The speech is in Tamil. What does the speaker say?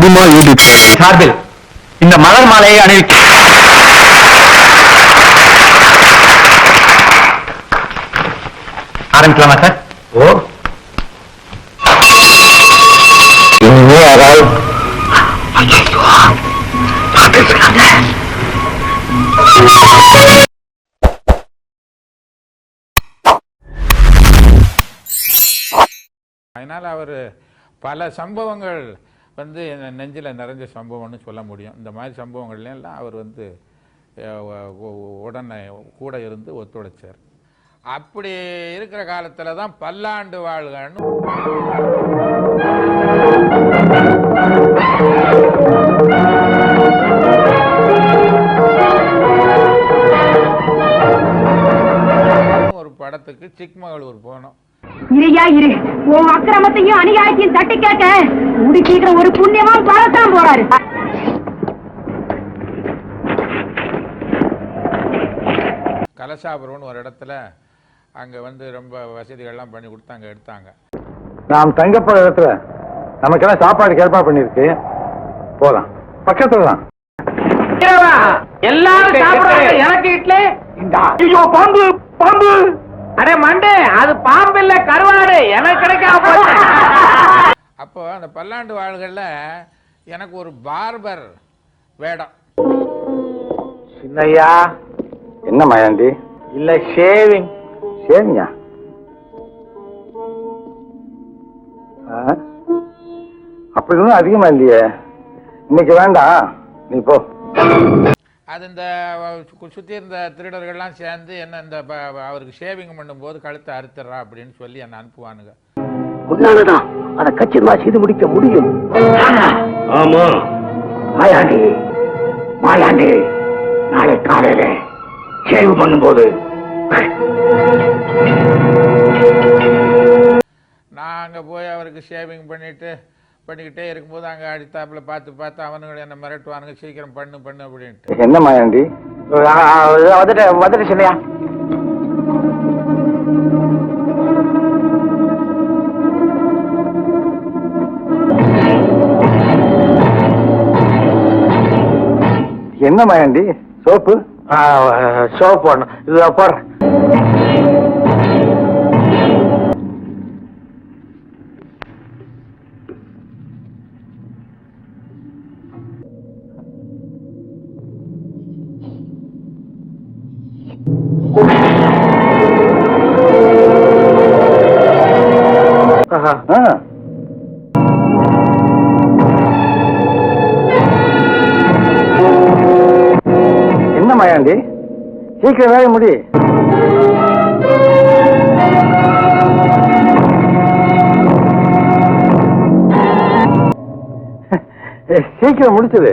அதிகமா யூடியூப். சார்பில் இந்த மலர் மாலையை அணிவிக்க ஆரம்பிக்கலாமா சார்? ஓ. இனிமே யாராவது அதனால் அவர் பல சம்பவங்கள் வந்து நெஞ்சில் நிறைஞ்ச சம்பவம்னு சொல்ல முடியும். இந்த மாதிரி சம்பவங்கள்ல எல்லாம் அவர் வந்து உடனே கூட இருந்து ஒத்துழைச்சார். அப்படி இருக்கிற காலத்தில் தான் பல்லாண்டு வாழ்கன்னு ஒரு படத்துக்கு சிக்மகளூர் போனோம். இருயா இரு. உன் அக்கிரமத்தையும் அநியாயத்தையும் தட்டி கேட்க. முடி சீக்கிரம் ஒரு புண்ணியமா பழத்தான் போறாரு. கலசாபுரம்னு ஒரு இடத்துல அங்கே வந்து ரொம்ப வசதிகள்லாம் பண்ணி கொடுத்தாங்க எடுத்தாங்க. நாம் தங்கப்போற இடத்துல நமக்கெல்லாம் சாப்பாடு ஏற்பாடு பண்ணிருக்கு. போலாம். பக்கத்துல தான். எல்லாரும் சாப்பிடுறாங்க. எனக்கு இட்லி. ஐயோ பாம்பு பாம்பு. அடே மண்டே அது இல்ல கருவாடு எனக்கு கிடைக்காம போச்சு. அப்போ அந்த பல்லாண்டு வாழ்களில் எனக்கு ஒரு பார்பர் வேடம். சின்னையா. என்ன மயாண்டி இல்ல ஷேவிங். சரிங்க அப்படி ஒன்றும் அதிகமா இல்லையே. இன்னைக்கு வேண்டாம். நீ போ. அது இந்த சுற்றி இருந்த திருடர்கள்லாம் சேர்ந்து என்ன இந்த அவருக்கு ஷேவிங் பண்ணும்போது கழுத்தை அறுத்துறா அப்படின்னு சொல்லி என்னை அனுப்புவானுங்க. உன்னாலதான் அதை கச்சிதமா செய்து முடிக்க முடியும். ஆமா. மாயாண்டி மாயாண்டி நாளை காலையில சேவ் பண்ணும்போது. நான் அங்கே போய் அவருக்கு ஷேவிங் பண்ணிட்டு பண்ணிக்கிட்டே இருக்கும்போது அங்கே அடித்தாப்புல பார்த்து பார்த்து அவனுங்களை என்ன மிரட்டுவானுங்க சீக்கிரம் பண்ணு பண்ணு அப்படின்ட்டு. என்ன மாயாண்டி வந்துட்டு வந்துட்டு சின்னையா. என்ன மாயாண்டி சோப்பு? சோப் போடணும் இது போடுறேன். என்ன மாயாண்டி? சீக்கிரம் வேலை முடி. சீக்கிரம் முடிச்சது